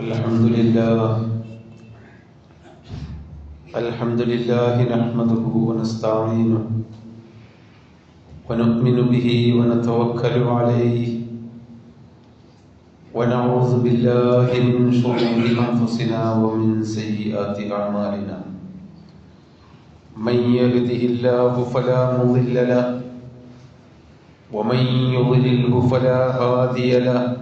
الحمد لله. الحمد لله نحمده ونستعينه ونؤمن به ونتوكل عليه ونعوذ بالله من شرور أنفسنا ومن سيئات أعمالنا. من يهده الله فلا مضل له ومن يضلله فلا هادي له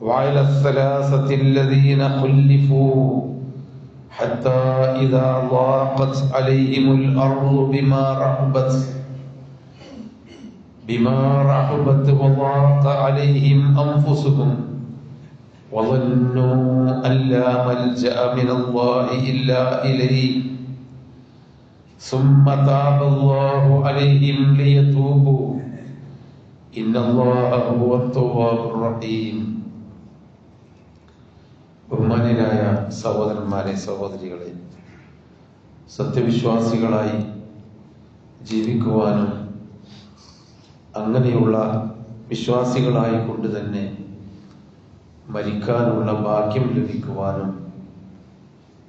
وعلى الثلاثة الذين خلفوا حتى إذا ضاقت عليهم الأرض بما رحبت بما رحبت وضاق عليهم أنفسهم. وظنوا أن لا ملجأ من الله إلا إليه. ثم تاب الله عليهم ليتوبوا. إن الله هو التواب الرحيم. ബഹുമാന്യരായ സഹോദരന്മാരെ സഹോദരികളെ സത്യവിശ്വാസികളായി ജീവിക്കുവാനും അങ്ങനെയുള്ള വിശ്വാസികളായി കൊണ്ട് തന്നെ മരിക്കാനുള്ള ഭാഗ്യം ലഭിക്കുവാനും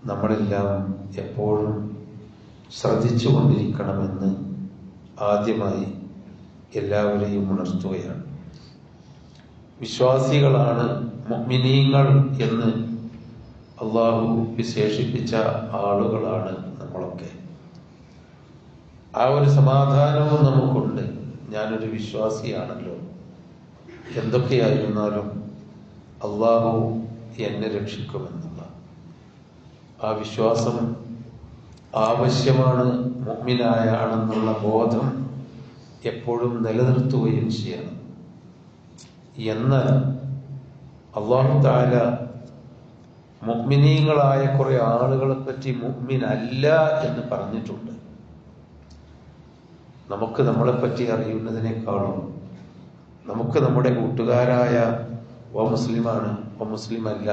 നമ്മളെല്ലാം എപ്പോഴും ശ്രദ്ധിച്ചു കൊണ്ടിരിക്കണമെന്ന് ആദ്യമായി എല്ലാവരെയും ഉണർത്തുകയാണ്. വിശ്വാസികളാണ് മുഅ്മിനീങ്ങൾ എന്ന് അള്ളാഹു വിശേഷിപ്പിച്ച ആളുകളാണ് നമ്മളൊക്കെ. ആ ഒരു സമാധാനവും നമുക്കുണ്ട്. ഞാനൊരു വിശ്വാസിയാണല്ലോ. എന്തൊക്കെയായിരുന്നാലും അള്ളാഹു എന്നെ രക്ഷിക്കുമെന്നുള്ള. ആ വിശ്വാസം ആവശ്യമാണ് മുഅ്മിനായ ആണെന്നുള്ള ബോധം എപ്പോഴും നിലനിർത്തുകയും ചെയ്യണം. എന്നാൽ അള്ളാഹു താല മുഗ്മിനീങ്ങളായ കുറെ ആളുകളെ പറ്റി മുഗ്മിൻ അല്ല എന്ന് പറഞ്ഞിട്ടുണ്ട്. നമുക്ക് നമ്മളെ പറ്റി അറിയുന്നതിനേക്കാളും നമുക്ക് നമ്മുടെ കൂട്ടുകാരായ വ മുസ്ലിമാണ് വ മുസ്ലിം അല്ല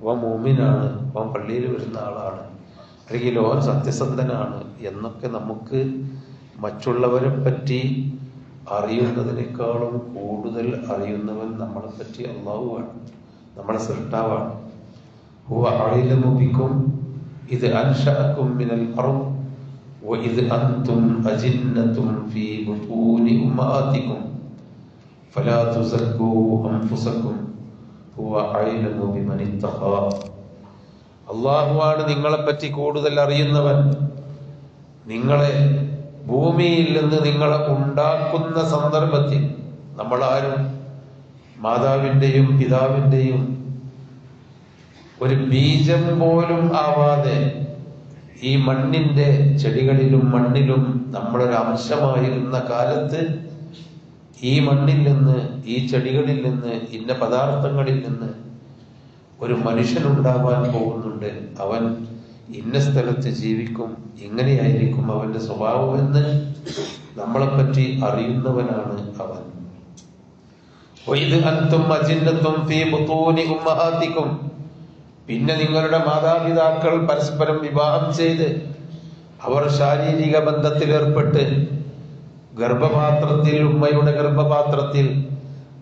വ മോമിനാണ് വ പള്ളിയിൽ വരുന്ന ആളാണ് അല്ലെങ്കിൽ ഓൻ സത്യസന്ധനാണ് എന്നൊക്കെ നമുക്ക് മറ്റുള്ളവരെ പറ്റി അറിയുന്നതിനേക്കാളും കൂടുതൽ അറിയുന്നവൻ നമ്മളെ പറ്റി അള്ളാഹുവാണ് നമ്മളെ സൃഷ്ടാവാണ്. ഹുവ അഴിലമുബിക്കും ഇത് അൻഷഅക്കും മിനൽ അർദ് وإذ أنتم أجنة في بطون أمهاتكم فلا تزكوا أنفسكم هو أعلم بمن اتقى അള്ളാഹുവാണ് നിങ്ങളെപ്പറ്റി കൂടുതൽ അറിയുന്നവൻ നിങ്ങളെ ഭൂമിയിൽ നിന്ന് നിങ്ങളെ ഉണ്ടാക്കുന്ന സന്ദർഭത്തിൽ നമ്മളാരും മാതാവിൻ്റെയും പിതാവിൻ്റെയും ഒരു ബീജം പോലും ആവാതെ ഈ മണ്ണിന്റെ ചെടികളിലും മണ്ണിലും നമ്മളൊരു അംശമായിരുന്ന കാലത്ത് ഈ മണ്ണിൽ നിന്ന് ഈ ചെടികളിൽ നിന്ന് ഇന്ന പദാർത്ഥങ്ങളിൽ നിന്ന് ഒരു മനുഷ്യൻ ഉണ്ടാവാൻ പോകുന്നുണ്ട്. അവൻ ഇന്ന സ്ഥലത്ത് ജീവിക്കും ഇങ്ങനെയായിരിക്കും അവന്റെ സ്വഭാവമെന്ന് നമ്മളെപ്പറ്റി അറിയുന്നവനാണ് അവൻ. ഒയ്ത് അന്തും അജിന്നത്തും ഫീ ബുത്തൂനി ഉമ്മഹാത്തിക്കും പിന്നെ നിങ്ങളുടെ മാതാപിതാക്കൾ പരസ്പരം വിവാഹം ചെയ്ത് അവർ ശാരീരിക ബന്ധത്തിലേർപ്പെട്ട് ഗർഭപാത്രത്തിൽ ഉമ്മയുടെ ഗർഭപാത്രത്തിൽ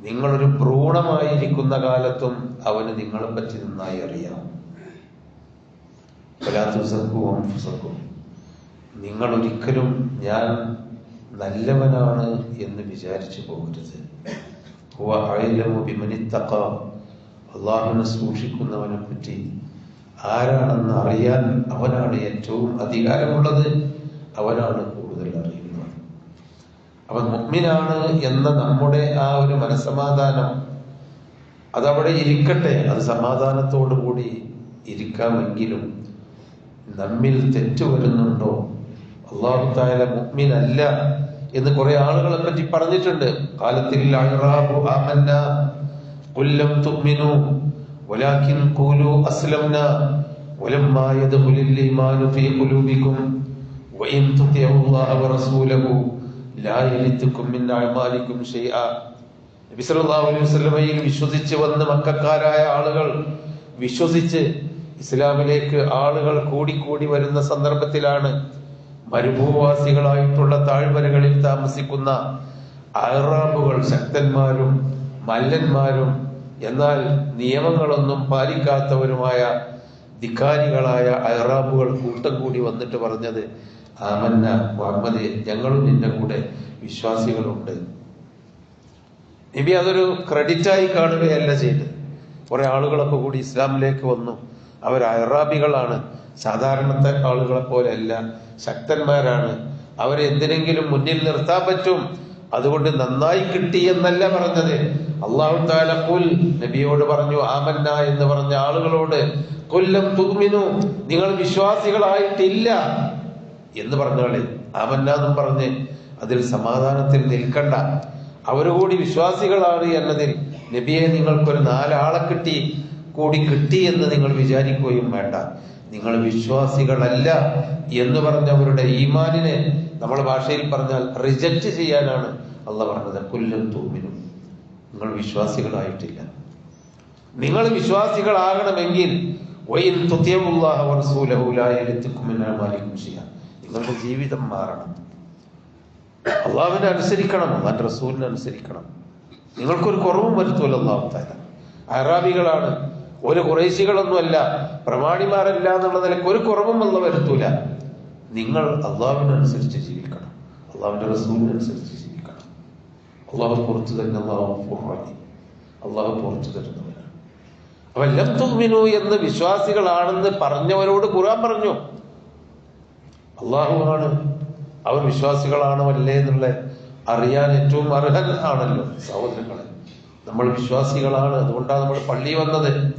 നിങ്ങളൊരു ഭ്രൂണമായിരിക്കുന്ന കാലത്തും അവന് നിങ്ങളെ പറ്റി നന്നായി അറിയാം. നിങ്ങൾ ഒരിക്കലും ഞാൻ നല്ലവനാണ് എന്ന് വിചാരിച്ചു പോകരുത്. അള്ളാഹുവിനെ സൂക്ഷിക്കുന്നവനെ പറ്റി ആരാണെന്ന് അറിയാൻ അവനാണ് ഏറ്റവും അധികാരമുള്ളത് അവനാണ് കൂടുതൽ അറിയുന്നത്. അവൻ മുഗ്മിനാണ് എന്ന നമ്മുടെ ആ ഒരു മനസമാധാനം അതവിടെ ഇരിക്കട്ടെ. അത് സമാധാനത്തോടു കൂടി ഇരിക്കാമെങ്കിലും നമ്മിൽ തെറ്റു വരുന്നുണ്ടോ? അള്ളാഹു മുഗ്മിൻ അല്ല എന്ന് കുറെ ആളുകളെ പറ്റി പറഞ്ഞിട്ടുണ്ട്. കാലത്തിൽ അഅ്റാബു ആമന്ന ഖുൽ لم تؤمنوا ولكن قولوا أسلمنا ولما يدخل الإيمان ഫീ قلوبكم وإن تطيعوا الله ورسوله ലാ يلدكم മിൻ أعمالكم شيئا. നബി സല്ലല്ലാഹു അലൈഹി വസല്ലമയിൽ വിശ്വസിച്ച് വന്ന് മക്കക്കാരായ ആളുകൾ വിശ്വസിച്ച് ഇസ്ലാമിലേക്ക് ആളുകൾ കൂടിക്കൂടി വരുന്ന സന്ദർഭത്തിലാണ് മരുഭൂവാസികളായിട്ടുള്ള താഴ്വരകളിൽ താമസിക്കുന്ന അഹ്റാബുകൾ ശക്തന്മാരും മല്ലന്മാരും എന്നാൽ നിയമങ്ങളൊന്നും പാലിക്കാത്തവരുമായ ധിക്കാരികളായ അഹ്റാബുകൾ കൂട്ടം കൂടി വന്നിട്ട് പറഞ്ഞത് ആമന്ന മുഹമ്മദ് ഞങ്ങളും നിന്റെ കൂടെ വിശ്വാസികളുണ്ട്. നബി അതൊരു ക്രെഡിറ്റായി കാണുകയല്ല ചെയ്ത് കുറെ ആളുകളൊക്കെ കൂടി ഇസ്ലാമിലേക്ക് വന്നു. അവർ അറാബികളാണ് സാധാരണത്തെ ആളുകളെ പോലെയല്ല ശക്തന്മാരാണ്. അവരെ എന്തിനെങ്കിലും മുന്നിൽ നിർത്താൻ പറ്റും. അതുകൊണ്ട് നന്നായി കിട്ടി എന്നല്ല പറഞ്ഞത്. അള്ളാഹു താല കുൽ നബിയോട് പറഞ്ഞു ആമന്ന എന്ന് പറഞ്ഞ ആളുകളോട് കൊല്ലം തുമിനു നിങ്ങൾ വിശ്വാസികളായിട്ടില്ല എന്ന് പറഞ്ഞാളെ ആമന്ന എന്നും പറഞ്ഞ് അതിൽ സമാധാനത്തിൽ നിൽക്കണ്ട. അവരുകൂടി വിശ്വാസികളാണ് എന്നതിൽ നബിയെ നിങ്ങൾക്കൊരു നാലാളെ കിട്ടി കൂടി കിട്ടി എന്ന് നിങ്ങൾ വിചാരിക്കുകയും വേണ്ട. നിങ്ങൾ വിശ്വാസികളല്ല എന്ന് പറഞ്ഞവരുടെ ഈമാനിനെ നമ്മുടെ ഭാഷയിൽ പറഞ്ഞാൽ റിജക്റ്റ് ചെയ്യാനാണ് അല്ല പറഞ്ഞത്. കുല്ലും തൂമിനും. നിങ്ങൾ വിശ്വാസികളായിട്ടില്ല. നിങ്ങൾ വിശ്വാസികളാകണമെങ്കിൽ നിങ്ങളുടെ ജീവിതം മാറണം. അള്ളാഹുവിനെ അനുസരിക്കണം അള്ളാന്റെ റസൂലിനെ അനുസരിക്കണം. നിങ്ങൾക്കൊരു കുറവും വരുത്തുമല്ലോ അള്ളാഹു താല അറാബികളാണ് ഒരു കുറേശികളൊന്നുമല്ല പ്രമാണിമാരല്ല എന്നുള്ള നിലയ്ക്ക് ഒരു കുറവും അല്ല വരുത്തൂല. നിങ്ങൾ അള്ളാഹുവിനനുസരിച്ച് ജീവിക്കണം. അള്ളാഹുവിന്റെ റസൂലിനനുസരിച്ച് ജീവിക്കണം. അള്ളാഹു പുറത്തു തന്നെ അള്ളാഹു. അള്ളാഹു പുറത്തു തരുന്നവനാണ്. അപ്പൊ ലം എന്ന് വിശ്വാസികളാണെന്ന് പറഞ്ഞവരോട് ഖുർആൻ പറഞ്ഞു. അള്ളാഹുവാണ്. അവർ വിശ്വാസികളാണോ അല്ലേ എന്നുള്ള അറിയാൻ ഏറ്റവും അർഹൻ ആണല്ലോ സഹോദരങ്ങളെ. നമ്മൾ വിശ്വാസികളാണ്. അതുകൊണ്ടാണ് നമ്മൾ പള്ളി വന്നത്.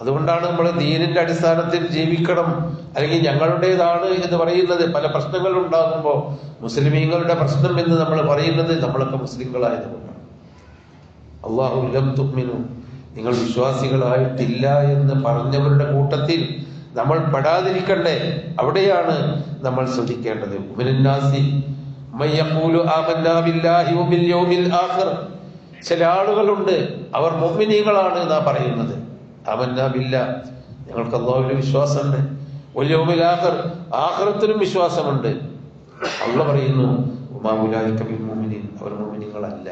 അതുകൊണ്ടാണ് നമ്മൾ ദീനിന്റെ അടിസ്ഥാനത്തിൽ ജീവിക്കണം. അല്ലെങ്കിൽ ഞങ്ങളുടേതാണ് എന്ന് പറയുന്നത്. പല പ്രശ്നങ്ങൾ ഉണ്ടാകുമ്പോൾ മുസ്ലിമീങ്ങളുടെ പ്രശ്നം എന്ന് നമ്മൾ പറയുന്നത് നമ്മളൊക്കെ മുസ്ലിങ്ങളായതുകൊണ്ടാണ്. അള്ളാഹു ലം തുമ്മിനു. നിങ്ങൾ വിശ്വാസികളായിട്ടില്ല എന്ന് പറഞ്ഞവരുടെ കൂട്ടത്തിൽ നമ്മൾ പെടാതിരിക്കണ്ടേ? അവിടെയാണ് നമ്മൾ ശ്രദ്ധിക്കേണ്ടത്. ചില ആളുകളുണ്ട്. അവർ മുഅ്മിനീങ്ങളാണ് എന്നാ പറയുന്നത്. ആമന്നാ ബില്ലാ. ഞങ്ങൾക്ക് അള്ളാഹുവിന് വിശ്വാസമുണ്ട്. വലിയ യൗമിൽ ആഹ്റത്തിനും വിശ്വാസമുണ്ട്. അള്ള പറയുന്നു അവർ മുഅ്മിനീങ്ങളല്ല.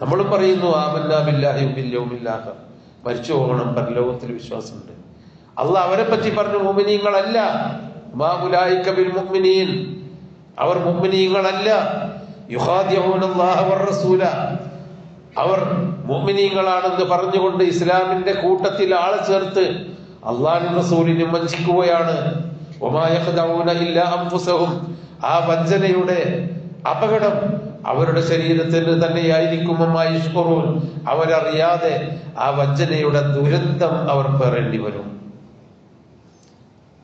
നമ്മളും പറയുന്നു ആമന്നാ ബില്ലാഹി വബിൽ യൗമിൽ ആഖിർ. മരിച്ചു പോകണം പരലോകത്തിൽ വിശ്വാസമുണ്ട്. അല്ല അവരെ പറ്റി പറഞ്ഞു മുഅ്മിനീങ്ങളല്ല. മാ ഉലായിക ബിൽ മുഅ്മിനീൻ. അവർ മുഅ്മിനീങ്ങളല്ല. യുഖാദിഊന അല്ലാഹ വർ റസൂല. അവർ മുഅ്മിനീങ്ങളാണെന്ന് പറഞ്ഞുകൊണ്ട് ഇസ്ലാമിന്റെ കൂട്ടത്തിൽ ആളെ ചേർത്ത് അള്ളാഹു റസൂലിനെ വഞ്ചിക്കുകയാണ്. ആ വഞ്ചനയുടെ അപകടം അവരുടെ ശരീരത്തിന് തന്നെയായിരിക്കും അവരറിയാതെ ആ വഞ്ചനയുടെ ദുരന്തം അവർ പേറേണ്ടി വരും.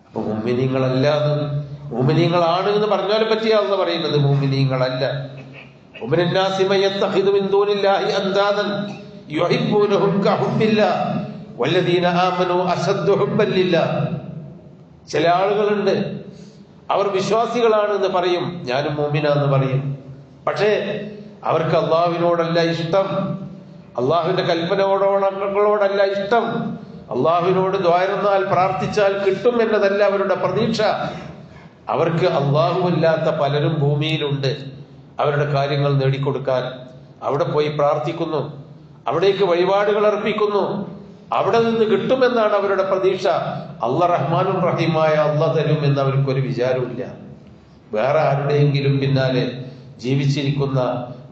അപ്പൊ മുമ്മിനീങ്ങളല്ലാന്ന് മുമ്മിനീങ്ങളാണ് എന്ന് പറഞ്ഞാലും പറ്റിയാണെന്ന് പറയുന്നത് മുമ്മിനീങ്ങളല്ല ومن الناس من يتخذ من دون الله اندادا يحبونهم كحب الله والذين امنوا اشد حبا لله ചില ആളുകളുണ്ട് അവർ വിശ്വാസികളാണ് എന്ന് പറയും ഞാനും മൂമിന എന്ന് പറയും പക്ഷേ അവർക്ക് അള്ളാഹുവിനോടല്ല ഇഷ്ടം അള്ളാഹുവിന്റെ കൽപ്പനയോടോടല്ല ഇഷ്ടം അള്ളാഹുവിനോട് ദ്വാരുന്നാൽ പ്രാർത്ഥിച്ചാൽ കിട്ടും എന്നതല്ല അവരുടെ പ്രതീക്ഷ അവർക്ക് അള്ളാഹുവല്ലാത്ത പലരും ഭൂമിയിലുണ്ട് അവരുടെ കാര്യങ്ങൾ നേടിക്കൊടുക്കാൻ അവിടെ പോയി പ്രാർത്ഥിക്കുന്നു. അവിടേക്ക് വഴിപാടുകൾ അർപ്പിക്കുന്നു. അവിടെ നിന്ന് കിട്ടുമെന്നാണ് അവരുടെ പ്രതീക്ഷ. അല്ല റഹ്മാനും റഹീമായ അല്ല തരും എന്ന് അവർക്കൊരു വിചാരമില്ല വേറെ ആരുടെയെങ്കിലും പിന്നാലെ ജീവിച്ചിരിക്കുന്ന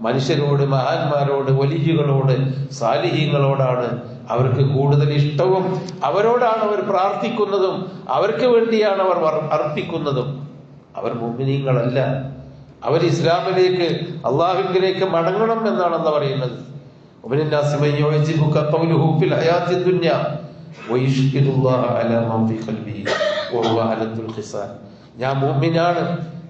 മനുഷ്യരോട് മഹാന്മാരോട് വലിയകളോട് സാലിഹ്യങ്ങളോടാണ് അവർക്ക് കൂടുതൽ ഇഷ്ടവും. അവരോടാണ് അവർ പ്രാർത്ഥിക്കുന്നതും. അവർക്ക് വേണ്ടിയാണ് അവർ അർപ്പിക്കുന്നതും. അവർ മുമ്പിനീങ്ങളല്ല. അവർ ഇസ്ലാമിലേക്ക് അള്ളാഹുവിലേക്ക് മടങ്ങണം എന്നാണ് അന്ന് പറയുന്നത് ഞാൻ മുമ്പിനാണ്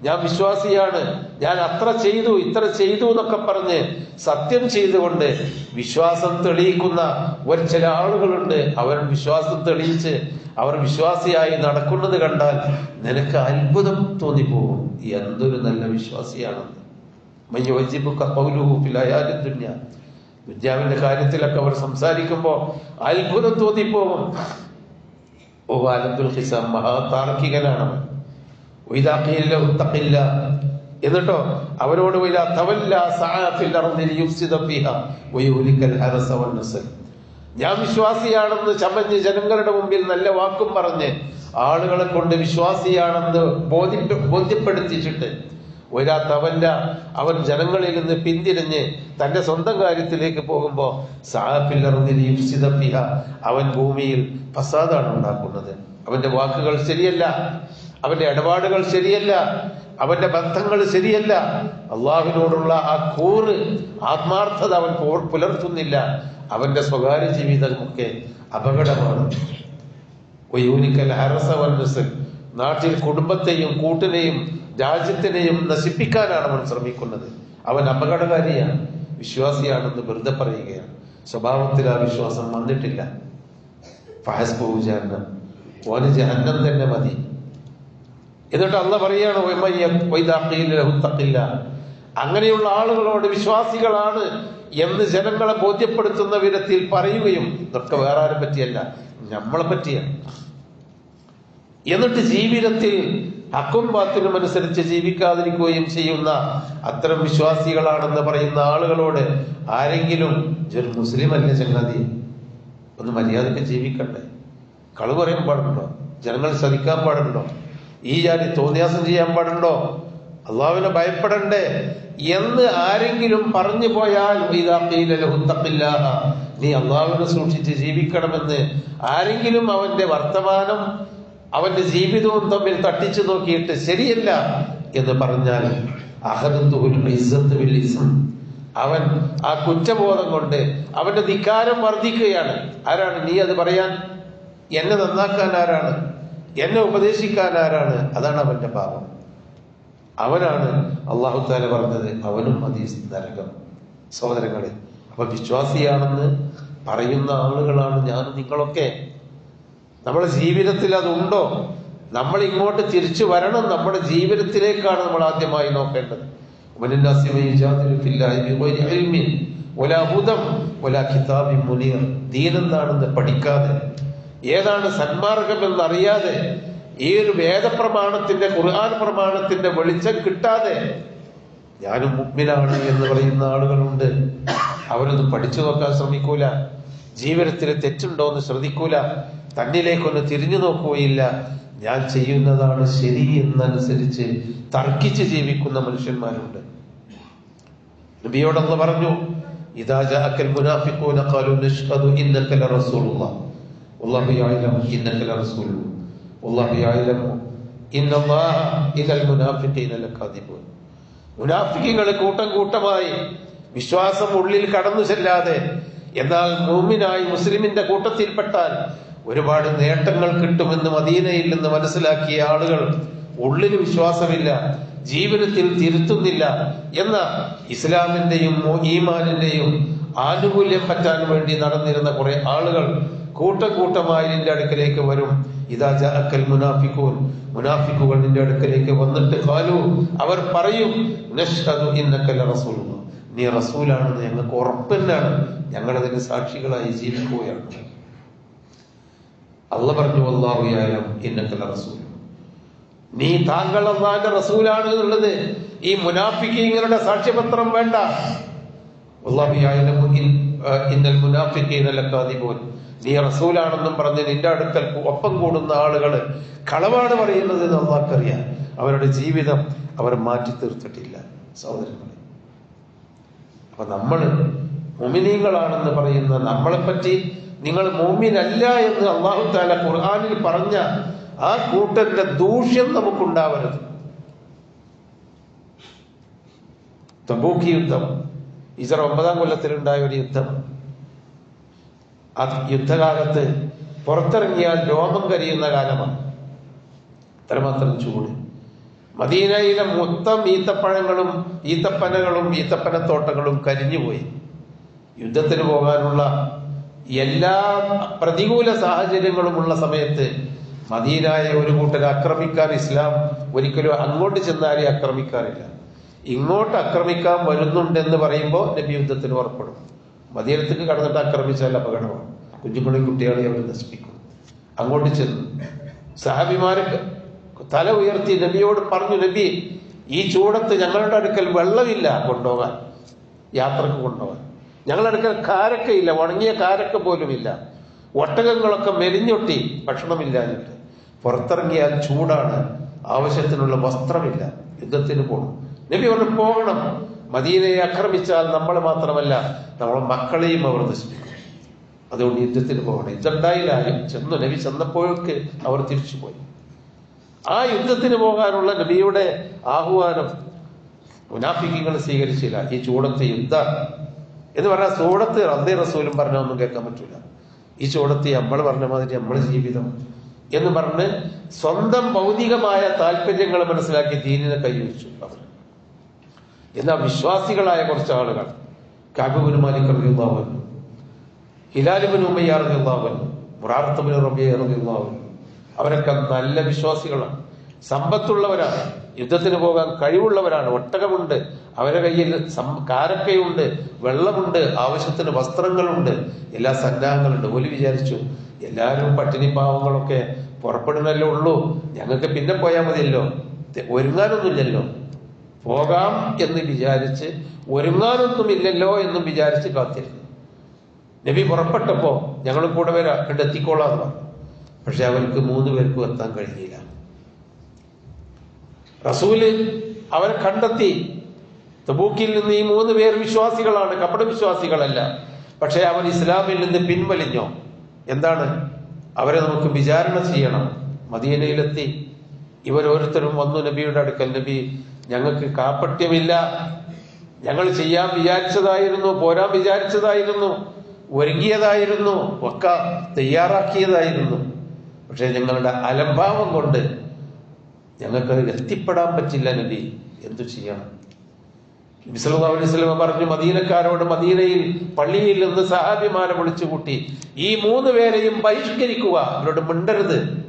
ഞാൻ വിശ്വാസിയാണ്. ഞാൻ അത്ര ചെയ്തു ഇത്ര ചെയ്തു എന്നൊക്കെ പറഞ്ഞ് സത്യം ചെയ്തുകൊണ്ട് വിശ്വാസം തെളിയിക്കുന്ന ഒരു ചില ആളുകളുണ്ട്. അവർ വിശ്വാസം തെളിയിച്ച് അവർ വിശ്വാസിയായി നടക്കുന്നത് കണ്ടാൽ നിനക്ക് അത്ഭുതം തോന്നിപ്പോകും. എന്തൊരു നല്ല വിശ്വാസിയാണെന്ന്. ദുനിയ. ദുന്യാവിന്റെ കാര്യത്തിലൊക്കെ അവർ സംസാരിക്കുമ്പോൾ അത്ഭുതം തോന്നിപ്പോകും. ഓ ആലബ്ദുൽ ഹിസാം മഹാതാർക്കികനാണ് അവൻ എന്നിട്ടോ അവരോട് ഞാൻ വിശ്വാസിയാണെന്ന് ചമഞ്ഞ് ജനങ്ങളുടെ മുമ്പിൽ നല്ല വാക്കും പറഞ്ഞ് ആളുകളെ കൊണ്ട് വിശ്വാസിയാണെന്ന് ബോധ്യ ബോധ്യപ്പെടുത്തിച്ചിട്ട് ഒരാ തവല്ല അവൻ ജനങ്ങളിൽ നിന്ന് പിന്തിരിഞ്ഞ് തന്റെ സ്വന്തം കാര്യത്തിലേക്ക് പോകുമ്പോ സഅഫിൽ അർദി ലിയുഫ്സിദ ഫീഹാ അവൻ ഭൂമിയിൽ ഫസാദാണ് ഉണ്ടാക്കുന്നത്. അവന്റെ വാക്കുകൾ ശരിയല്ല. അവന്റെ ഇടപാടുകൾ ശരിയല്ല അവന്റെ ബന്ധങ്ങൾ ശരിയല്ല. അള്ളാഹുവിനോടുള്ള ആ കൂറ് ആത്മാർത്ഥത അവൻ പുലർത്തുന്നില്ല. അവന്റെ സ്വകാര്യ ജീവിതമൊക്കെ അപകടമാണ്. ഒയൂനിക്കൽ ഹരസവൻ. നാട്ടിൽ കുടുംബത്തെയും കൂട്ടിനെയും രാജ്യത്തിനെയും നശിപ്പിക്കാനാണ് അവൻ ശ്രമിക്കുന്നത്. അവൻ അപകടകാരിയാണ് വിശ്വാസിയാണെന്ന് വെറുതെ പറയുകയാണ്. സ്വഭാവത്തിൽ ആ വിശ്വാസം വന്നിട്ടില്ല. ഫഹസ് ജഹന്നം ഓന് ജഹന്നം തന്നെ മതി. എന്നിട്ട് അല്ല പറയാണ്. അങ്ങനെയുള്ള ആളുകളോട് വിശ്വാസികളാണ് എന്ന് ജനങ്ങളെ ബോധ്യപ്പെടുത്തുന്ന വിധത്തിൽ പറയുകയും ഇതൊക്കെ വേറെ ആരെ പറ്റിയല്ല നമ്മളെ പറ്റിയാണ്. എന്നിട്ട് ജീവിതത്തിൽ ഹക്കും ബാത്തിനും അനുസരിച്ച് ജീവിക്കാതിരിക്കുകയും ചെയ്യുന്ന അത്തരം വിശ്വാസികളാണെന്ന് പറയുന്ന ആളുകളോട് ആരെങ്കിലും ഒരു മുസ്ലിം അല്ല ചങ്ങാതി? ഒന്ന് മര്യാദയ്ക്ക് ജീവിക്കണ്ടേ? കളു പറയാൻ പാടുണ്ടോ? ജനങ്ങൾ ശ്രദ്ധിക്കാൻ പാടുണ്ടോ? ഈ ജാതി തോന്നിയാസം ചെയ്യാൻ പാടുണ്ടോ? അള്ളാഹുവിനെ ഭയപ്പെടണ്ടേ. എന്ന് ആരെങ്കിലും പറഞ്ഞു പോയാൽ "വഇദാ ഖീല നീ അള്ളാഹുവിനെ സൂക്ഷിച്ച് ജീവിക്കണമെന്ന് ആരെങ്കിലും അവന്റെ വർത്തമാനം അവന്റെ ജീവിതവും തമ്മിൽ തട്ടിച്ചു നോക്കിയിട്ട് ശരിയല്ല എന്ന് പറഞ്ഞാൽ. അവൻ ആ കുറ്റബോധം കൊണ്ട് അവന്റെ ധിക്കാരം വർദ്ധിക്കുകയാണ്. ആരാണ് നീ അത് പറയാൻ? എന്നെ നന്നാക്കാൻ ആരാണ്? എന്നെ ഉപദേശിക്കാൻ ആരാണ്? അതാണ് അവന്റെ പാപം. അവനാണ് അള്ളാഹു താല പറഞ്ഞത് അവനും മതി നരകം. സഹോദരങ്ങളെ അപ്പൊ വിശ്വാസിയാണെന്ന് പറയുന്ന ആളുകളാണ് ഞാൻ നിങ്ങളൊക്കെ. നമ്മുടെ ജീവിതത്തിൽ അതുണ്ടോ? നമ്മൾ ഇങ്ങോട്ട് തിരിച്ചു വരണം. നമ്മുടെ ജീവിതത്തിലേക്കാണ് നമ്മൾ ആദ്യമായി നോക്കേണ്ടത്. ദീനെന്താണെന്ന് പഠിക്കാതെ ഏതാണ് സന്മാർഗം എന്നറിയാതെ ഈ ഒരു വേദപ്രമാണത്തിന്റെ ഖുർആൻ പ്രമാണത്തിന്റെ വെളിച്ചം കിട്ടാതെ ഞാനും മുഗ്മിനാണ് എന്ന് പറയുന്ന ആളുകളുണ്ട്. അവരൊന്നും പഠിച്ചു നോക്കാൻ ശ്രമിക്കൂല. ജീവിതത്തിൽ തെറ്റുണ്ടോ എന്ന് ശ്രദ്ധിക്കൂല. തന്നിലേക്കൊന്ന് തിരിഞ്ഞു നോക്കുകയില്ല. ഞാൻ ചെയ്യുന്നതാണ് ശരി എന്നനുസരിച്ച് തർക്കിച്ച് ജീവിക്കുന്ന മനുഷ്യന്മാരുണ്ട്. നബിയോടൊന്ന് പറഞ്ഞു ഇതാ മുനാഫിക്കൂന കാലു നിഷ്കതു ഇന്നക്കല ഇന്നക ലറസൂലുള്ളാഹ് يعلم إنك لرسول والله يعلم إن ഇന്നല്ലാഹ ഇദൽ മുനാഫിഖീന لكاذبون മുനാഫിക്കുകൾ കൂട്ടം കൂട്ടമായി വിശ്വാസം ഉള്ളിൽ കടന്നു ചെല്ലാതെ എന്നാൽ മൂമിനായി മുസ്ലിമിന്റെ കൂട്ടത്തിൽപ്പെട്ടാൽ ഒരുപാട് നേട്ടങ്ങൾ കിട്ടുമെന്ന് മദീനയിൽ നിന്ന് മനസ്സിലാക്കിയ ആളുകൾ ഉള്ളിൽ വിശ്വാസമില്ല ജീവിതത്തിൽ തിരുത്തുന്നില്ല എന്ന ഇസ്ലാമിന്റെയും ഈമാനിന്റെയും ആനുകൂല്യം പറ്റാൻ വേണ്ടി നടന്നിരുന്ന കുറെ ആളുകൾ കൂട്ടം കൂട്ടമായി നിന്റെ അടുക്കലേക്ക് വരും. ഇതാ ജാക്കൽ മുനാഫിക്കൂൻ മുനാഫിക്കുകൾ നിന്റെ അടുക്കലേക്ക് വന്നിട്ട് കാലു അവർ പറയും നീ റസൂലാണെന്ന് ഞങ്ങൾക്ക് ഉറപ്പെന്നാണ്. ഞങ്ങളതിന് സാക്ഷികളായി ജീവിക്കുകയാണ്. അല്ല പറഞ്ഞു അള്ളാഹു യാലം റസൂൽ നീ താങ്കൾ അള്ളാന്റെ റസൂലാണ് എന്നുള്ളത്. ഈ മുനാഫിക്കീങ്ങളുടെ സാക്ഷ്യപത്രം വേണ്ട. ആ, ഇന്നൽ മുനാഫിഖീന ലകാദിബൂൻ നീ റസൂലാണെന്നും പറഞ്ഞ് നിന്റെ അടുക്കൽ ഒപ്പം കൂടുന്ന ആളുകൾ കളവാണ് പറയുന്നത് എന്ന് അള്ളാഹ്ക്കറിയാം. അവരുടെ ജീവിതം അവർ മാറ്റി തീർത്തിട്ടില്ല സഹോദരങ്ങളെ അപ്പൊ നമ്മൾ മുമിനീങ്ങളാണെന്ന് പറയുന്ന നമ്മളെ പറ്റി നിങ്ങൾ മോമിനല്ല എന്ന് അള്ളാഹു താല ഖുർആാനിൽ പറഞ്ഞ ആ കൂട്ടന്റെ ദൂഷ്യം നമുക്കുണ്ടാവരുത്. തബൂക്ക് യുദ്ധം ഇസർ ഒമ്പതാം കൊല്ലത്തിലുണ്ടായ ഒരു യുദ്ധം. ആ യുദ്ധകാലത്ത് പുറത്തിറങ്ങിയാൽ രോമം കരിയുന്ന കാലമാണ്. അത്രമാത്രം ചൂട്. മദീനയിലെ മൊത്തം ഈത്തപ്പഴങ്ങളും ഈത്തപ്പനകളും ഈത്തപ്പനത്തോട്ടങ്ങളും കരിഞ്ഞുപോയി. യുദ്ധത്തിന് പോകാനുള്ള എല്ലാ പ്രതികൂല സാഹചര്യങ്ങളുമുള്ള സമയത്ത് മദീനായ ഒരു കൂട്ടർ ആക്രമിക്കാൻ ഇസ്ലാം ഒരിക്കലും അങ്ങോട്ട് ചെന്നാരെ ആക്രമിക്കാറില്ല. ഇങ്ങോട്ട് ആക്രമിക്കാൻ വരുന്നുണ്ടെന്ന് പറയുമ്പോൾ നബി യുദ്ധത്തിന് പുറപ്പെടും. മദീനത്തേക്ക് കടന്നിട്ട് ആക്രമിച്ചാൽ അപകടമാണ് കുഞ്ഞുങ്ങളെയും കുട്ടികളെ അവർ നശിപ്പിക്കും. അങ്ങോട്ട് ചെന്നു. സഹാബിമാരെ തല ഉയർത്തി നബിയോട് പറഞ്ഞു നബി ഈ ചൂടത്ത് ഞങ്ങളുടെ അടുക്കൽ വെള്ളമില്ല കൊണ്ടുപോകാൻ. യാത്രയ്ക്ക് കൊണ്ടുപോകാൻ. ഞങ്ങളുടെ അടുക്കൽ കാരക്കയില്ല ഉണങ്ങിയ കാരക്ക പോലുമില്ല. ഒട്ടകങ്ങളൊക്കെ മെലിഞ്ഞൊട്ടി ഭക്ഷണമില്ലാഞ്ഞിട്ട് പുറത്തിറങ്ങിയാൽ ചൂടാണ് ആവശ്യത്തിനുള്ള വസ്ത്രമില്ല. യുദ്ധത്തിന് പോകണം നബി പറഞ്ഞു പോകണം മദീനയെ ആക്രമിച്ചാൽ നമ്മൾ മാത്രമല്ല നമ്മളെ മക്കളെയും അവർ നശിപ്പിക്കും. അതുകൊണ്ട് യുദ്ധത്തിന് പോകണം. യുദ്ധമുണ്ടായില്ലായും ചെന്നു. നബി ചെന്നപ്പോഴൊക്കെ അവർ തിരിച്ചുപോയി. ആ യുദ്ധത്തിന് പോകാനുള്ള നബിയുടെ ആഹ്വാനം മുനാഫിക്കങ്ങൾ സ്വീകരിച്ചില്ല. ഈ ചൂടത്തെ യുദ്ധ എന്ന് പറഞ്ഞാൽ ചൂടത്ത് റദ്ദേ റസൂലും പറഞ്ഞ ഒന്നും കേൾക്കാൻ പറ്റൂല. ഈ ചൂടത്ത് നമ്മൾ പറഞ്ഞ മാതിരി നമ്മൾ ജീവിതം എന്ന് പറഞ്ഞ് സ്വന്തം ഭൗതികമായ താല്പര്യങ്ങൾ മനസ്സിലാക്കി ദീനിനെ കൈവച്ചു അവർ. എന്നാൽ വിശ്വാസികളായ കുറച്ച് ആളുകൾ കാബുബിന് മാലിക് അറിയുള്ളവൻ ഹിലാലിബിൻ ഉമ്മയ്യ അറിയുള്ളവൻ മുറാർത്തബിന് റബിയ അറിയുള്ളവൻ അവരൊക്കെ നല്ല വിശ്വാസികളാണ്. സമ്പത്തുള്ളവരാണ്. യുദ്ധത്തിന് പോകാൻ കഴിവുള്ളവരാണ്. ഒട്ടകമുണ്ട്. അവരെ കയ്യിൽ കാരക്കയുണ്ട്. വെള്ളമുണ്ട്. ആവശ്യത്തിന് വസ്ത്രങ്ങളുണ്ട്. എല്ലാ സന്നാഹങ്ങളുണ്ട്. ഓൽ വിചാരിച്ചു എല്ലാവരും പട്ടിണി പാവങ്ങളൊക്കെ പുറപ്പെടുന്നല്ലേ ഉള്ളൂ. ഞങ്ങൾക്ക് പിന്നെ പോയാൽ മതിയല്ലോ. ഒരുങ്ങാനൊന്നുമില്ലല്ലോ. പോകാം എന്ന് വിചാരിച്ച് ഒരുങ്ങാനൊന്നുമില്ലല്ലോ എന്നും വിചാരിച്ച് കാത്തിരുന്നു. നബി പുറപ്പെട്ടപ്പോ ഞങ്ങൾ കൂടെ വരാം. ഇവിടെ എത്തിക്കോളാന്ന് പറഞ്ഞു. പക്ഷെ അവർക്ക് മൂന്ന് പേർക്കും എത്താൻ കഴിഞ്ഞില്ല. റസൂൽ അവരെ കണ്ടെത്തി. തബൂക്കിൽ നിന്ന് ഈ മൂന്ന് പേർ വിശ്വാസികളാണ്. കപട വിശ്വാസികളല്ല. പക്ഷെ അവർ ഇസ്ലാമിൽ നിന്ന് പിൻവലിഞ്ഞോ? എന്താണ്? അവരെ നമുക്ക് വിചാരണ ചെയ്യണം. മദീനയിലെത്തി. ഇവരോരുത്തരും വന്നു നബിയുടെ അടുക്കൽ. നബി ഞങ്ങൾക്ക് കാപ്പട്യമില്ല ഞങ്ങൾ ചെയ്യാൻ വിചാരിച്ചതായിരുന്നു പോരാൻ വിചാരിച്ചതായിരുന്നു ഒരുങ്ങിയതായിരുന്നു ഒക്കെ തയ്യാറാക്കിയതായിരുന്നു. പക്ഷെ ഞങ്ങളുടെ അലംഭാവം കൊണ്ട് ഞങ്ങൾക്ക് എത്തിപ്പെടാൻ പറ്റില്ല നബി. എന്തു ചെയ്യണം? നബി സല്ലല്ലാഹു അലൈഹി വസല്ലം പറഞ്ഞു മദീനക്കാരോട് മദീനയിൽ പള്ളിയിൽ നിന്ന് സഹാബിമാരെ വിളിച്ചു കൂട്ടി ഈ മൂന്ന് പേരെയും ബഹിഷ്കരിക്കുക. അവരോട് മിണ്ടരുത്.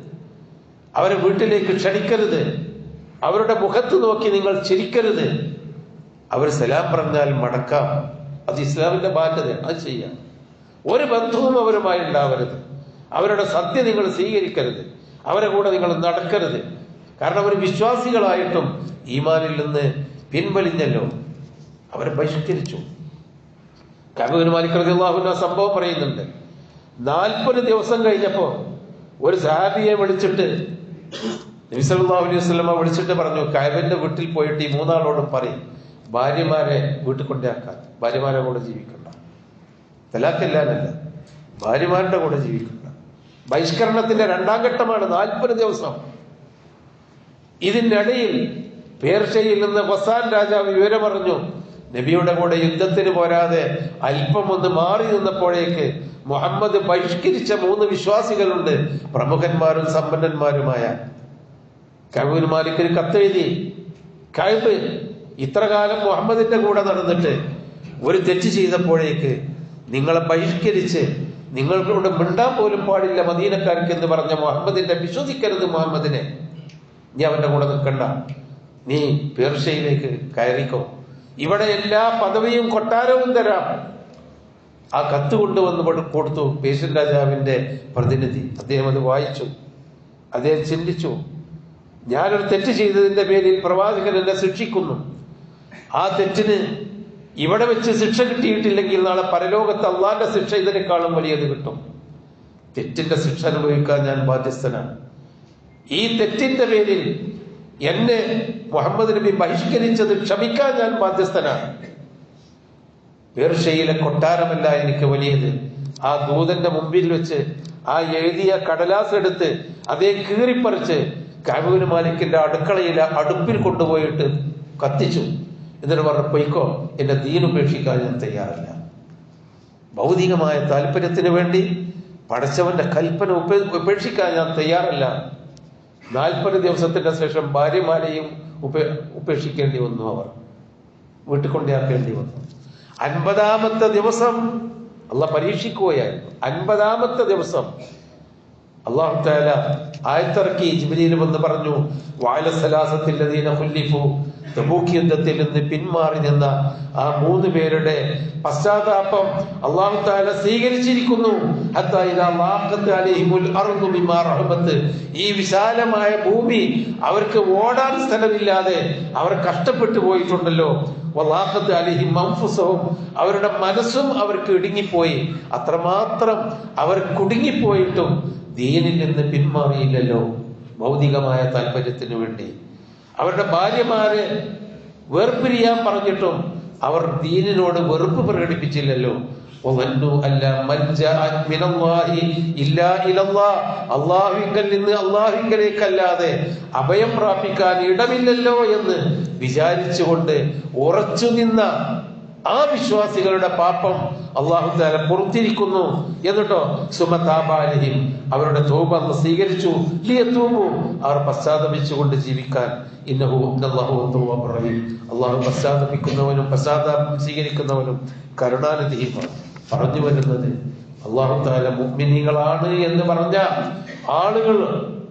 അവരെ വീട്ടിലേക്ക് ക്ഷണിക്കരുത്. അവരുടെ മുഖത്ത് നോക്കി നിങ്ങൾ ചിരിക്കരുത്. അവർ സലാം പറഞ്ഞാൽ മടക്കാം. അത് ഇസ്ലാമിന്റെ ബാധ്യത. അത് ചെയ്യാം. ഒരു ബന്ധവും അവരുമായി ഉണ്ടാവരുത്. അവരുടെ സത്യ നിങ്ങൾ സ്വീകരിക്കരുത്. അവരെ കൂടെ നിങ്ങൾ നടക്കരുത്. കാരണം അവർ വിശ്വാസികളായിട്ടും ഈമാനിൽ നിന്ന് പിൻവലിഞ്ഞല്ലോ. അവരെ ബഹിഷ്കരിച്ചു. കബീർ മാലിക് ആ സംഭവം പറയുന്നുണ്ട്. നാൽപ്പത് ദിവസം കഴിഞ്ഞപ്പോ ഒരു സഹാബിയെ വിളിച്ചിട്ട് നബി സല്ലല്ലാഹു അലൈഹി സ്വലമ വിളിച്ചിട്ട് പറഞ്ഞു കയവന്റെ വീട്ടിൽ പോയിട്ട് ഈ മൂന്നാളോടും പറയും ഭാര്യമാരെ വീട്ടിൽ കൊണ്ടാക്കാൻ ഭാര്യമാരെ കൂടെ ജീവിക്കണ്ട. തലാക്കില്ലാനല്ല ഭാര്യമാരുടെ കൂടെ ജീവിക്കണ്ട. ബഹിഷ്കരണത്തിന്റെ രണ്ടാം ഘട്ടമാണ് നാൽപ്പത് ദിവസം. ഇതിനിടയിൽ പേർഷ്യയിൽ നിന്ന് ഹൊസാൻ രാജാവ് വിവരം പറഞ്ഞു നബിയുടെ കൂടെ യുദ്ധത്തിന് പോരാതെ അല്പം ഒന്ന് മാറി നിന്നപ്പോഴേക്ക് മുഹമ്മദ് ബഹിഷ്കരിച്ച മൂന്ന് വിശ്വാസികളുണ്ട് പ്രമുഖന്മാരും സമ്പന്നന്മാരുമായ കബൂർ മാലിക്കിന് കത്തെഴുതി കൈബ് ഇത്ര കാലം മുഹമ്മദിന്റെ കൂടെ നടന്നിട്ട് ഒരു തെറ്റ് ചെയ്തപ്പോഴേക്ക് നിങ്ങളെ ബഹിഷ്കരിച്ച് നിങ്ങൾക്കൂടെ മിണ്ടാൻ പോലും പാടില്ല മദീനക്കാർക്ക് എന്ന് പറഞ്ഞ മുഹമ്മദിന്റെ വിശ്വസിക്കരുത് മുഹമ്മദിനെ. നീ അവന്റെ കൂടെ നിൽക്കണ്ട. നീ പേർഷ്യയിലേക്ക് കയറിക്കോ. ഇവിടെ എല്ലാ പദവിയും കൊട്ടാരവും തരാം. ആ കത്ത് കൊണ്ടുവന്ന് കൊടു- കൊടുത്തു. പേഷ്യൻ രാജാവിന്റെ പ്രതിനിധി. അദ്ദേഹം അത് വായിച്ചു. അദ്ദേഹം ചിന്തിച്ചു. ഞാനൊരു തെറ്റ് ചെയ്തതിന്റെ പേരിൽ പ്രവാചകൻ എന്നെ ശിക്ഷിക്കുന്നു. ആ തെറ്റിന് ഇവിടെ വെച്ച് ശിക്ഷ കിട്ടിയിട്ടില്ലെങ്കിൽ നാളെ പരലോകത്ത് അള്ളാന്റെ ശിക്ഷ ഇതിനേക്കാളും വലിയത് കിട്ടും. തെറ്റിന്റെ ശിക്ഷ അനുഭവിക്കാൻ ഞാൻ ബാധ്യസ്ഥനാണ്. ഈ തെറ്റിന്റെ പേരിൽ എന്നെ മുഹമ്മദ് നബി ബഹിഷ്കരിച്ചത് ക്ഷമിക്കാൻ ഞാൻ ബാധ്യസ്ഥനാണ്. പേർഷ്യയിലെ കൊട്ടാരമല്ല എനിക്ക് വലിയത്. ആ ദൂതന്റെ മുമ്പിൽ വെച്ച് ആ എഴുതിയ കടലാസ് എടുത്ത് അതേ കീറിപ്പറിച്ച് കാബൂർ മാലിക്കിന്റെ അടുക്കളയിലെ അടുപ്പിൽ കൊണ്ടുപോയിട്ട് കത്തിച്ചു. എന്നിട്ട് പറഞ്ഞു പൊയ്ക്കോ എന്റെ ദീൻ ഉപേക്ഷിക്കാൻ ഞാൻ തയ്യാറില്ല. ഭൗതികമായ താല്പര്യത്തിന് വേണ്ടി പടച്ചവന്റെ കൽപ്പന ഉപേ- ഉപേക്ഷിക്കാൻ ഞാൻ തയ്യാറല്ല. നാൽപ്പത് ദിവസത്തിന്റെ ശേഷം ഭാര്യമാരെയും ഉപേ ഉപേക്ഷിക്കേണ്ടി വന്നു അവർ. വീട്ടിൽ കൊണ്ടാക്കേണ്ടി വന്നു. അൻപതാമത്തെ ദിവസം അല്ല പരീക്ഷിക്കുകയായിരുന്നു. അൻപതാമത്തെ ദിവസം അള്ളാഹു താല ആയത്തിറക്കി ജിബിലിയിൽ വന്ന് പറഞ്ഞു വായലസലാസത്തില്ലതീന തബൂക്ക് യുദ്ധത്തിൽ നിന്ന് പിന്മാറി നിന്ന ആ മൂന്ന് പേരുടെ പശ്ചാത്താപം അള്ളാഹു താല സ്വീകരിച്ചിരിക്കുന്നു. ഈ വിശാലമായ ഭൂമി അവർക്ക് ഓടാൻ സ്ഥലമില്ലാതെ അവർ കഷ്ടപ്പെട്ടു പോയിട്ടുണ്ടല്ലോ. അവരുടെ മനസ്സും അവർക്ക് ഇടുങ്ങിപ്പോയി. അത്രമാത്രം അവർ കുടുങ്ങിപ്പോയിട്ടും ദീനിൽ നിന്ന് പിന്മാറിയില്ലല്ലോ ഭൗതികമായ താല്പര്യത്തിന് വേണ്ടി. അവരുടെ ഭാര്യമാര് വെറുപ്പിരിയാൻ പറഞ്ഞിട്ടും അവർ ദീനിനോട് വെറുപ്പ് പ്രകടിപ്പിച്ചില്ലല്ലോ. അല്ലാതെ അഭയം പ്രാപിക്കാൻ ഇടമില്ലല്ലോ എന്ന് വിചാരിച്ചുകൊണ്ട് ഉറച്ചു നിന്ന ആ വിശ്വാസികളുടെ പാപം അള്ളാഹു താല പുറത്തിരിക്കുന്നു. എന്നിട്ടോ സുമതാപാലയും അവരുടെ തോപ സ്വീകരിച്ചു. അവർ അവർ പശ്ചാത്തപിച്ചുകൊണ്ട് ജീവിക്കാൻ. ഇന്നഹു അള്ളാഹു പശ്ചാത്തപിക്കുന്നവനും പശ്ചാത്താപം സ്വീകരിക്കുന്നവനും കരുണാനിധിയുമാണ് പറഞ്ഞു വരുന്നത് അള്ളാഹു താല മുഗ്മിനികളാണ് എന്ന് പറഞ്ഞ ആളുകൾ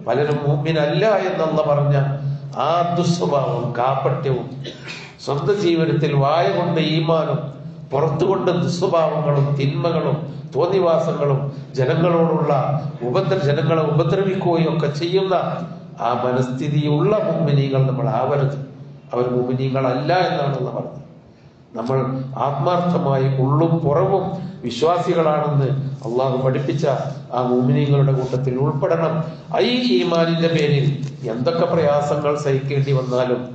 പലരും മുഗ്മിനല്ല എന്നുള്ള പറഞ്ഞ ആ ദുസ്വഭാവം കാപ്പട്യവും സ്വന്തം ജീവിതത്തിൽ വായ കൊണ്ട് ഈമാനും പുറത്തുകൊണ്ട് ദുസ്വഭാവങ്ങളും തിന്മകളും തോന്നിവാസങ്ങളും ജനങ്ങളോടുള്ള ഉപദ്ര ജനങ്ങളെ ഉപദ്രവിക്കുകയും ഒക്കെ ചെയ്യുന്ന ആ മനസ്ഥിതിയുള്ള മുമ്മിനികൾ നമ്മൾ ആവരുത്. അവർ മുമ്മിനികളല്ല എന്നാണ് പറഞ്ഞത്. നമ്മൾ ആത്മാർത്ഥമായി ഉള്ളും പുറവും വിശ്വാസികളാണെന്ന് അള്ളാഹു പഠിപ്പിച്ച ആ മുമിനിങ്ങളുടെ കൂട്ടത്തിൽ ഉൾപ്പെടണം. ഐ ഈമാനിന്റെ പേരിൽ എന്തൊക്കെ പ്രയാസങ്ങൾ സഹിക്കേണ്ടി വന്നാലും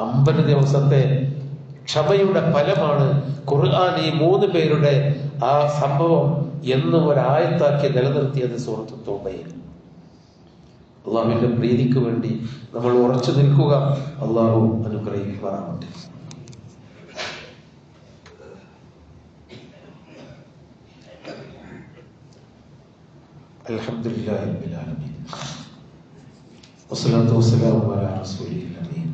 അമ്പത് ദിവസത്തെ ക്ഷമയുടെ ഫലമാണ് ഖുർആൻ ഈ മൂന്ന് പേരുടെ ആ സംഭവം എന്നും ഒരായത്താക്കി നിലനിർത്തിയത് സുഹൃത്തു തോബയിൽ അള്ളാഹുവിന്റെ പ്രീതിക്ക് വേണ്ടി നമ്മൾ ഉറച്ചു നിൽക്കുക അള്ളാഹു അനുഗ്രഹിക്കുവാറാവട്ടെ الحمد لله رب العالمين والصلاة والسلام على رسوله الأمين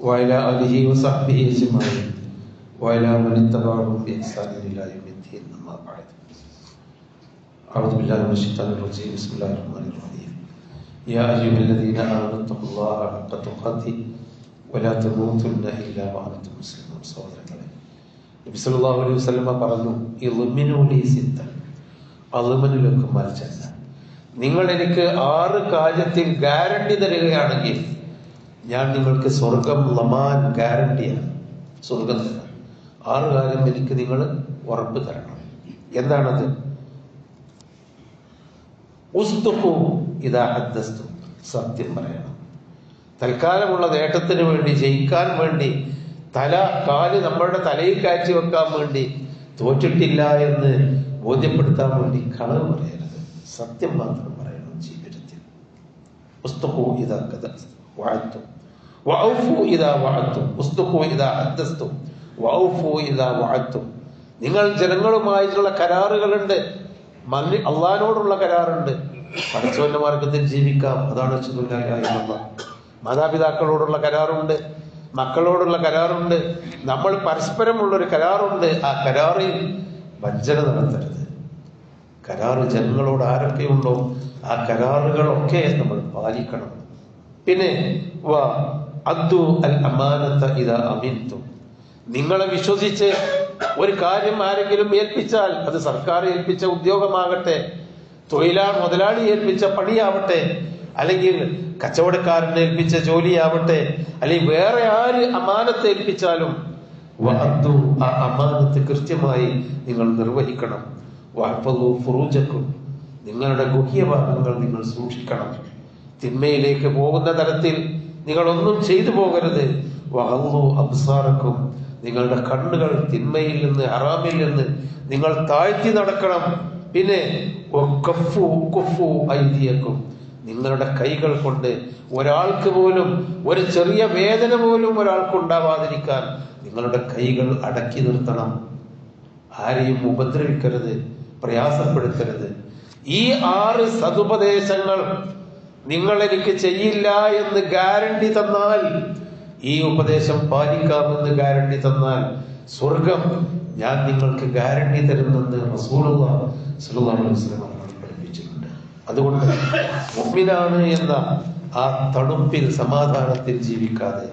وعلى آله وصحبه أجمعين وعلى من اتبعهم بإحسان إلى يوم الدين أما بعد أعوذ بالله من الشيطان الرجيم بسم الله الرحمن الرحيم يا أيها الذين آمنوا اتقوا الله حق تقاته ولا تموتن إلا وأنتم مسلمون സഹോദരങ്ങളെ നബി സല്ലല്ലാഹു അലൈഹി വസല്ലമ പറഞ്ഞു ഇൽമിനു ലി സിത്തൻ അളുമനിലൊക്കെ മറിച്ചല്ല നിങ്ങൾ എനിക്ക് ആറ് കാര്യത്തിൽ ഗ്യാരണ്ടി തരികയാണെങ്കിൽ ഞാൻ നിങ്ങൾക്ക് സ്വർഗം ലമാൻ ഗ്യാരണ്ടിയാണ് സ്വർഗം തരാം. ആറ് കാലം എനിക്ക് നിങ്ങൾ ഉറപ്പ് തരണം. എന്താണത്? ഉസ്തുഹു ഇതാ ഹദ്ദസ്തു. സത്യം പറയണം. തൽക്കാലമുള്ള നേട്ടത്തിന് വേണ്ടി ജയിക്കാൻ വേണ്ടി തല കാൽ നമ്മളുടെ തലയിൽ കാച്ചി വെക്കാൻ വേണ്ടി തോറ്റിട്ടില്ല എന്ന് ബോധ്യപ്പെടുത്താൻ വേണ്ടി കളവ് പറയരുത്. സത്യം മാത്രം പറയണം ജീവിതത്തിൽ. പുസ്തകവും ഇതാ വാഴത്തും വാഴ്ത്തും നിങ്ങൾ ജനങ്ങളുമായിട്ടുള്ള കരാറുകളുണ്ട്. മല്ലി അള്ളഹാനോടുള്ള കരാറുണ്ട്. പഠിച്ചവന്റെ മാർഗത്തിൽ ജീവിക്കാം. അതാണ് മാതാപിതാക്കളോടുള്ള കരാറുണ്ട്. മക്കളോടുള്ള കരാറുണ്ട്. നമ്മൾ പരസ്പരമുള്ളൊരു കരാറുണ്ട്. ആ കരാറിൽ വഞ്ചന നടത്തരുത്. കരാറ് ജനങ്ങളോട് ആരൊക്കെയുണ്ടോ ആ കരാറുകളൊക്കെ നമ്മൾ പാലിക്കണം. പിന്നെ അദ്ദു അൽ അമാനത്ത ഇതാ അമിൻതു. നിങ്ങളെ വിശ്വസിച്ച് ഒരു കാര്യം ആരെങ്കിലും ഏൽപ്പിച്ചാൽ അത് സർക്കാർ ഏൽപ്പിച്ച ഉദ്യോഗമാകട്ടെ തൊഴിലാ മുതലാളി ഏൽപ്പിച്ച പണിയാവട്ടെ അല്ലെങ്കിൽ കച്ചവടക്കാരൻ ഏൽപ്പിച്ച ജോലിയാവട്ടെ അല്ലെങ്കിൽ വേറെ ആര് അമാനത്ത് ഏൽപ്പിച്ചാലും വഅദ്ദു ആ അമാനത്ത് കൃത്യമായി നിങ്ങൾ നിർവഹിക്കണം. വഹഫദു ഫുറൂജക്കും. നിങ്ങളുടെ ഗുഹ്യഭാഗങ്ങൾ നിങ്ങൾ സൂക്ഷിക്കണം. തിന്മയിലേക്ക് പോകുന്ന തരത്തിൽ നിങ്ങളൊന്നും ചെയ്തു പോകരുത്. വഹല്ലു അബ്സാറക്കും. നിങ്ങളുടെ കണ്ണുകൾ തിന്മയിൽ നിന്ന് ഹറാമിൽ നിന്ന് നിങ്ങൾ താഴ്ത്തി നടക്കണം. പിന്നെ വഖഫു കുഫു ഐദിയക്കും. നിങ്ങളുടെ കൈകൾ കൊണ്ട് ഒരാൾക്ക് പോലും ഒരു ചെറിയ വേദന പോലും ഒരാൾക്ക് ഉണ്ടാവാതിരിക്കാൻ നിങ്ങളുടെ കൈകൾ അടക്കി നിർത്തണം. ആരെയും ഉപദ്രവിക്കരുത് പ്രയാസപ്പെടുത്തരുത്. ഈ ആറ് സതുപദേശങ്ങൾ നിങ്ങൾ എനിക്ക് ചെയ്യില്ല എന്ന് ഗ്യാരണ്ടി തന്നാൽ ഈ ഉപദേശം പാലിക്കാമെന്ന് ഗ്യാരണ്ടി തന്നാൽ സ്വർഗം ഞാൻ നിങ്ങൾക്ക് ഗ്യാരണ്ടി തരുന്നെന്ന് പഠിപ്പിച്ചിട്ടുണ്ട്. അതുകൊണ്ട് മുഅ്മിനാണ് എന്ന ആ തണുപ്പിൽ സമാധാനത്തിൽ ജീവിക്കാതെ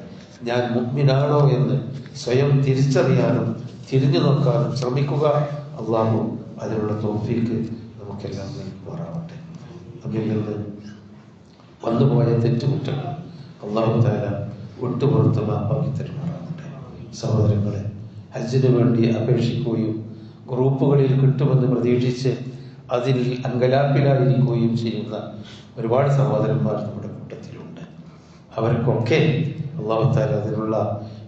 ഞാൻ മുഅ്മിനാണോ എന്ന് സ്വയം തിരിച്ചറിയാനും തിരിഞ്ഞു നോക്കാനും ശ്രമിക്കുക. അള്ളാഹു അതിനുള്ള തോഫിക്ക് നമുക്കെല്ലാം നൽകുമാറാവട്ടെ. അതിൽ നിന്ന് വന്നുപോയ തെറ്റുകുറ്റങ്ങൾ അള്ളാഹു താല വിട്ടുപുറത്ത് മാപ്പാക്കി തരുമാറാകട്ടെ. സഹോദരങ്ങളെ ഹജ്ജിന് വേണ്ടി അപേക്ഷിക്കുകയും ഗ്രൂപ്പുകളിൽ കിട്ടുമെന്ന് പ്രതീക്ഷിച്ച് അതിൽ അങ്കലാപ്പിലായിരിക്കുകയും ചെയ്യുന്ന ഒരുപാട് സഹോദരന്മാർ നമ്മുടെ കൂട്ടത്തിലുണ്ട്. അവർക്കൊക്കെ അള്ളാഹു താല അതിനുള്ള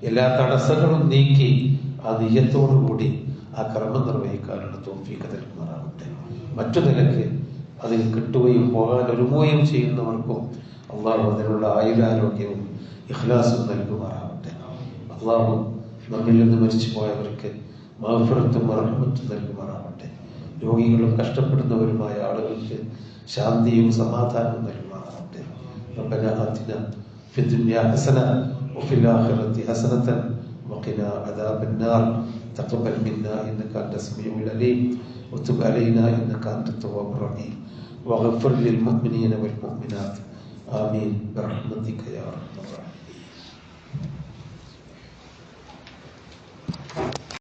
എല്ലാ തടസ്സങ്ങളും നീക്കി ആ നീയത്തോടുകൂടി ആ കർമ്മം നിർവഹിക്കാനുള്ള തോഫീക്ക് മറ്റു നിലയ്ക്ക് അതിൽ കിട്ടുകയും പോകാൻ ഒരുങ്ങുകയും ചെയ്യുന്നവർക്കും അള്ളാഹു അതിനുള്ള ആയുരാരോഗ്യവും ഇഖ്ലാസും നൽകുമാറാവട്ടെ അള്ളാഹു നമ്മിൽ നിന്ന് മരിച്ചു പോയവർക്ക് മാഫിറത്തും മറഹമത്തും നൽകുമാറാവട്ടെ രോഗികളും കഷ്ടപ്പെടുന്നവരുമായ ആളുകൾക്ക് ശാന്തിയും സമാധാനവും നൽകുമാറാവട്ടെ ربنا آتنا في الدنيا حسنة وفي الآخرة حسنة وقنا عذاب النار تقبل منا إنك أنت السميع العليم وتب علينا إنك أنت التواب الرحيم واغفر للمؤمنين والمؤمنات. آمين. برحمتك يا أرحم الراحمين.